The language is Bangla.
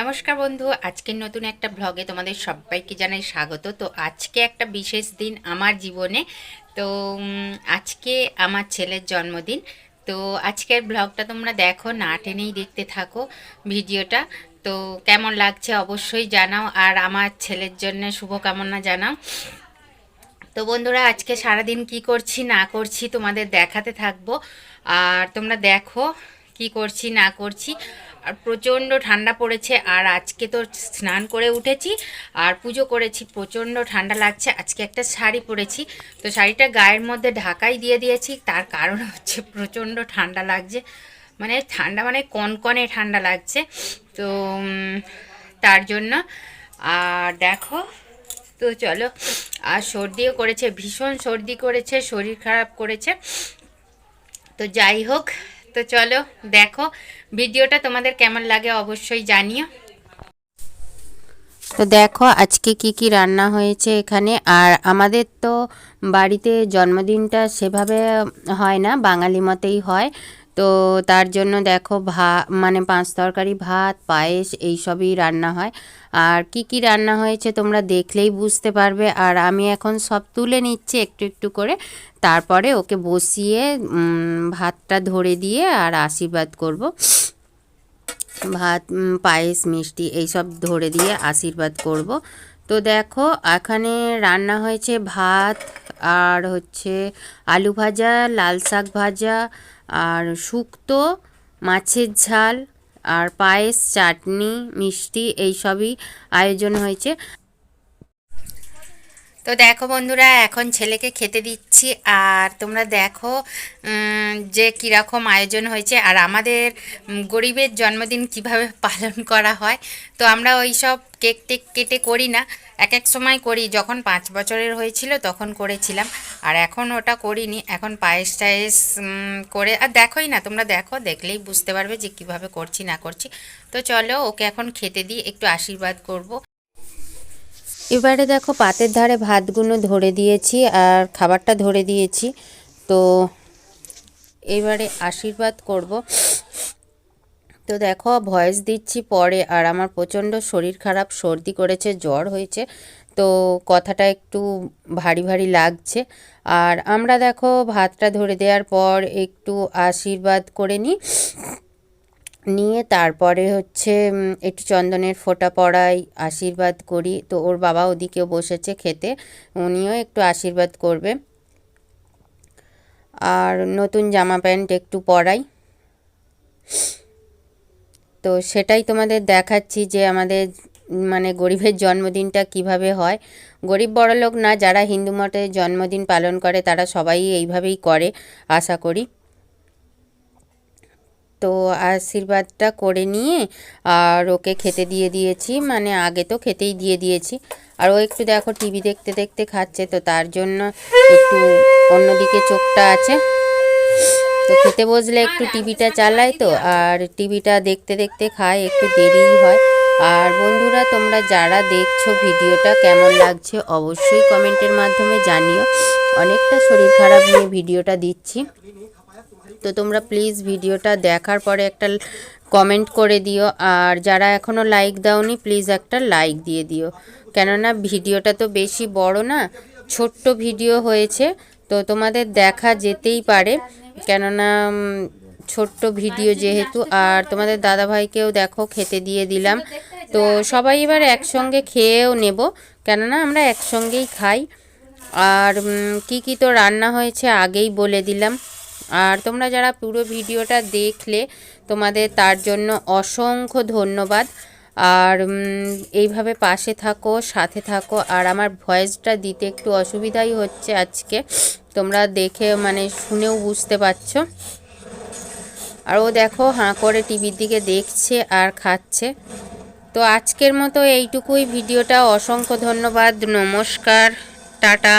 নমস্কার বন্ধু, আজকের নতুন একটা ব্লগে তোমাদের সবাইকে জানাই স্বাগত। তো আজকে একটা বিশেষ দিন আমার জীবনে। তো আজকে আমার ছেলের জন্মদিন। তো আজকের ব্লগটা তোমরা দেখো, না টেনেই দেখতে থাকো ভিডিওটা। তো কেমন লাগছে অবশ্যই জানাও, আর আমার ছেলের জন্য শুভকামনা জানাও। তো বন্ধুরা, আজকে সারাদিন কি করছি, না করছি তোমাদের দেখাতে থাকব। আর তোমরা দেখো কি করছি, না করছি। আর প্রচণ্ড ঠান্ডা পড়েছে, আর আজকে তো স্নান করে উঠেছি, আর পুজো করেছি, প্রচণ্ড ঠান্ডা লাগছে, আজকে একটা শাড়ি পরেছি। তো শাড়িটা গায়ের মধ্যে ঢাকাই দিয়ে দিয়েছি, তার কারণ হচ্ছে প্রচণ্ড ঠান্ডা লাগছে মানে ঠান্ডা মানে কনকনে ঠান্ডা লাগছে, তো তার জন্য, আর দেখো, তো চলো, আর সর্দিও করেছে, ভীষণ সর্দি করেছে, শরীর খারাপ করেছে, তো যাই হোক তো চলো, দেখো, ভিডিওটা তোমাদের কেমন লাগে অবশ্যই জানিও। তো দেখো, আজকে কি কি রান্না হয়েছে এখানে। আর আমাদের তো বাড়িতে জন্মদিনটা সেভাবে হয় না, বাঙালি মতেই হয়। তো তার জন্য দেখো ভা মানে পাঁচ তরকারি, ভাত, পায়েস এইসবই রান্না হয়। আর কি কি রান্না হয়েছে তোমরা দেখলেই বুঝতে পারবে। আর আমি এখন সব তুলে নিচ্ছি একটু একটু করে। তারপরে ওকে বসিয়ে ভাতটা ধরে দিয়ে আর আশীর্বাদ করব। ভাত পায়েস, মিষ্টি এইসব ধরে দিয়ে আশীর্বাদ করব। তো দেখো, এখানে রান্না হয়েছে ভাত আর হচ্ছে আলু ভাজা, লাল শাক ভাজা আর শুক্তো মাছের ঝাল আর পায়েস চাটনি মিষ্টি এইসবই আয়োজন হয়েছে। তো দেখো বন্ধুরা, এখন ছেলেকে খেতে দিচ্ছি। আর তোমরা দেখো যে কীরকম আয়োজন হয়েছে। আর আমাদের গরিবের জন্মদিন কীভাবে পালন করা হয়, তো আমরা ওই সব কেক টেক কেটে করি না। এক এক সময় করি, যখন পাঁচ বছরের হয়েছিল তখন করেছিলাম। আর এখন ওটা করিনি, এখন পায়েস টায়েস করে, আর দেখোই না, তোমরা দেখো, দেখলেই বুঝতে পারবে যে কীভাবে করছি না করছি। তো চলো, ওকে এখন খেতে দিই, একটু আশীর্বাদ করব। এবারে দেখো পাতের ধারে ভাতগুলো ধরে দিয়েছি আর খাবারটা ধরে দিয়েছি। তো এবারে আশীর্বাদ করব। তো দেখো ভয়েস দিচ্ছি পরে আর আমার প্রচণ্ড শরীর খারাপ, সর্দি করেছে, জ্বর হয়েছে। তো কথাটা একটু ভারী ভারী লাগছে। আর আমরা দেখো ভাতটা ধরে দেওয়ার পর একটু আশীর্বাদ করে নিই। নিয়ে তারপরে হচ্ছে একটু চন্দনের ফোঁটা পড়াই, আশীর্বাদ করি। তো ওর বাবা ওদিকেও বসেছে খেতে, উনিও একটু আশীর্বাদ করবে। আর নতুন জামা প্যান্ট একটু পরাই। তো সেটাই তোমাদের দেখাচ্ছি যে আমাদের মানে গরিবের জন্মদিনটা কীভাবে হয়। গরিব বড়লোক না, যারা হিন্দু মতে জন্মদিন পালন করে, তারা সবাই এইভাবেই করে, আশা করি। তো আশীর্বাদটা করে নিয়ে আর ওকে খেতে দিয়ে দিয়েছি। মানে আগে তো খেতেই দিয়ে দিয়েছি। আর ও একটু দেখো টিভি দেখতে দেখতে খাচ্ছে তো তার জন্য একটু অন্যদিকে চোখটা আছে। তো খেতে বসলে একটু টিভিটা চালায় তো, আর টিভিটা দেখতে দেখতে খায়, একটু দেরিই হয়। আর বন্ধুরা, তোমরা যারা দেখছ ভিডিওটা কেমন লাগছে অবশ্যই কমেন্টের মাধ্যমে জানিও। অনেকটা শরীর খারাপ নিয়ে ভিডিওটা দিচ্ছি। তো তোমরা প্লিজ ভিডিওটা দেখার পরে একটা কমেন্ট করে দিও। আর যারা এখনও লাইক দাওনি প্লিজ একটা লাইক দিয়ে দিও। কেননা ভিডিওটা তো বেশি বড় না, ছোট্ট ভিডিও হয়েছে, তো তোমাদের দেখা যেতেই পারে। কেননা ছোট্ট ভিডিও যেহেতু, আর তোমাদের দাদাভাইকেও দেখো, খেতে দিয়ে দিলাম। তো সবাই এবার একসঙ্গে খেয়েও নেব। কেননা আমরা একসঙ্গেই খাই। আর কি কি তো রান্না হয়েছে আগেই বলে দিলাম। আর তোমরা যারা পুরো ভিডিওটা দেখলে, তোমাদের তার জন্য অসংখ্য ধন্যবাদ। আর এইভাবে পাশে থাকো, সাথে থাকো, আর আমার ভয়েসটা দিতে একটু অসুবিধাই হচ্ছে আজকে। তোমরা দেখে মানে শুনেও বুঝতে পারছ। আর ও দেখো, হাঁ করে টিভির দিকে দেখছে আর খাচ্ছে। তো আজকের মতো এইটুকুই। ভিডিওটা অসংখ্য ধন্যবাদ। নমস্কার। টাটা।